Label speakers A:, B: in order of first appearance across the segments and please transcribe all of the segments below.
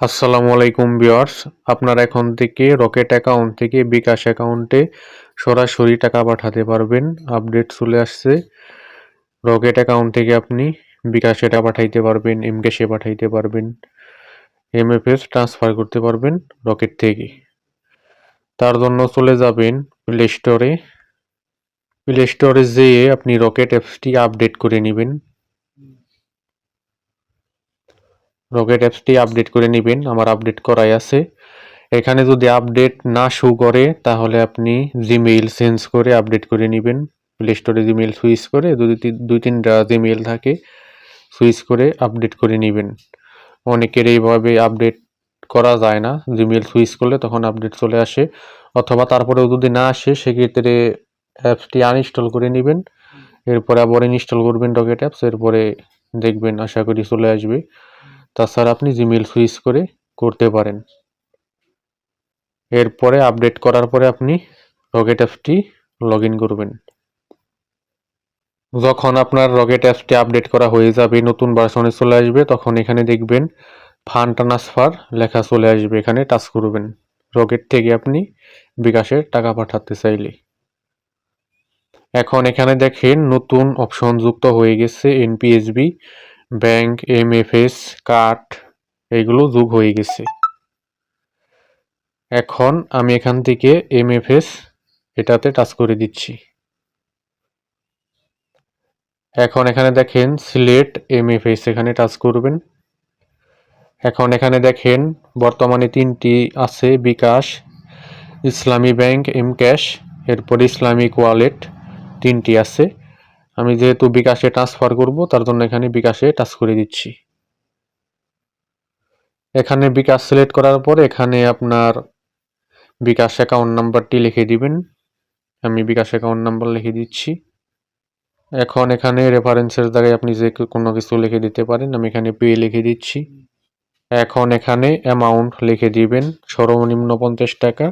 A: আসসালামু আলাইকুম ভিউয়ার্স। আপনার এখন থেকে রকেট অ্যাকাউন্ট থেকে বিকাশ অ্যাকাউন্টে সরাসরি টাকা পাঠাতে পারবেন। আপডেট চলে আসছে। রকেট অ্যাকাউন্ট থেকে আপনি বিকাশে টাকা পাঠাইতে পারবেন এমকেশে পাঠাইতে পারবেন এমএফএস ট্রান্সফার করতে পারবেন রকেট থেকে। তার জন্য চলে যাবেন প্লে স্টোরে প্লে স্টোরে যেয়ে আপনি রকেট অ্যাপসটি আপডেট করে নেবেন। রকেট অ্যাপসটি আপডেট করে নেবেন, আমার আপডেট করাই আছে। এখানে যদি আপডেট না শো করে, তাহলে আপনি জিমেইল চেঞ্জ করে আপডেট করে নেবেন। প্লে স্টোরে জিমেইল সুইচ করে যদি দুই তিনটা জিমেইল থাকে সুইচ করে আপডেট করে নেবেন। অনেকের এইভাবে আপডেট করা যায় না। জিমেইল সুইচ করলে তখন আপডেট চলে আসে। অথবা তারপরেও যদি না আসে, সেক্ষেত্রে অ্যাপসটি আনইনস্টল করে নেবেন। এরপরে আবার ইনস্টল করবেন রকেট অ্যাপস এরপরে দেখবেন, আশা করি চলে আসবে। তাছাড়া আপনি জিমেল সুইচ করে করতে পারেন। এরপরে আপডেট করার পরে আপনি রকেট অ্যাপসটি লগ করবেন। যখন আপনার রকেট অ্যাপসটি আপডেট করা হয়ে যাবে, নতুন ভার্সনে চলে আসবে, তখন এখানে দেখবেন ফান্ড ট্রান্সফার লেখা চলে আসবে। এখানে টাচ করবেন। রকেট থেকে আপনি বিকাশে টাকা পাঠাতে চাইলে। এখন এখানে দেখেন নতুন অপশন যুক্ত হয়ে গেছে NPSB bank M F S card এগুলো যোগ হয়ে গেছে। এখন আমি এখান থেকে এমএফএস এটাতে টাচ করে দিচ্ছি। এখন এখানে দেখেন সিলেট এমএফএস এখানে টাচ করবেন। এখন এখানে দেখেন বর্তমানে তিনটি আছে, bKash, Islami bank M cash এরপর ইসলামিক ওয়ালেট তিনটি আছে। আমি যেহেতু বিকাশে ট্রান্সফার করব, তার জন্য এখানে বিকাশে টাচ করে দিচ্ছি। এখানে বিকাশ সিলেক্ট করার পর এখানে আপনার বিকাশ অ্যাকাউন্ট নাম্বারটি লিখে দিবেন। আমি বিকাশ অ্যাকাউন্ট নাম্বার লিখে দিচ্ছি। এখন এখানে রেফারেন্সের জায়গায় আপনি যে কোনো কিছু লিখে দিতে পারেন, আমি এখানে পে লিখে দিচ্ছি। এখন এখানে অ্যামাউন্ট লিখে দিবেন, সর্বনিম্ন পঞ্চাশ টাকা।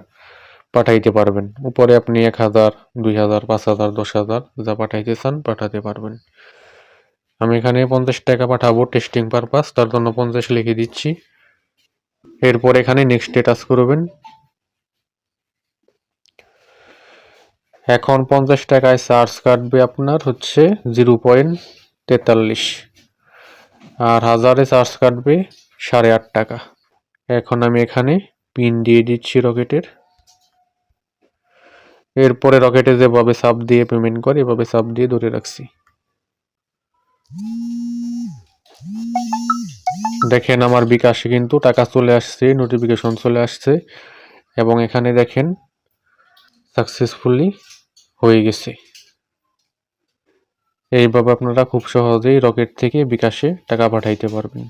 A: পাঠাইতে পারবেন। উপরে আপনি এক হাজার, দুই হাজার, পাঁচ হাজার, দশ হাজার যা পাঠাইতে চান পাঠাতে পারবেন। আমি এখানে পঞ্চাশ টাকা পাঠাবো টেস্টিং পারপাস তার জন্য পঞ্চাশ লিখে দিচ্ছি। এরপর এখানে নেক্সট টাচ করবেন। এখন পঞ্চাশ টাকায় চার্জ কাটবে আপনার হচ্ছে জিরো পয়েন্ট তেতাল্লিশ। আর হাজারে চার্জ কাটবে সাড়ে আট টাকা। এখন আমি এখানে পিন দিয়ে দিচ্ছি রকেটের। এরপরে রকেটে যেভাবে সাপ দিয়ে পেমেন্ট করে, এভাবে সাপ দিয়ে ধরে রাখছি। দেখেন আমার বিকাশে কিন্তু টাকা চলে আসছে নোটিফিকেশন চলে আসছে এবং এখানে দেখেন সাকসেসফুলি হয়ে গেছে। এইভাবে আপনারা খুব সহজেই রকেট থেকে বিকাশে টাকা পাঠাইতে পারবেন।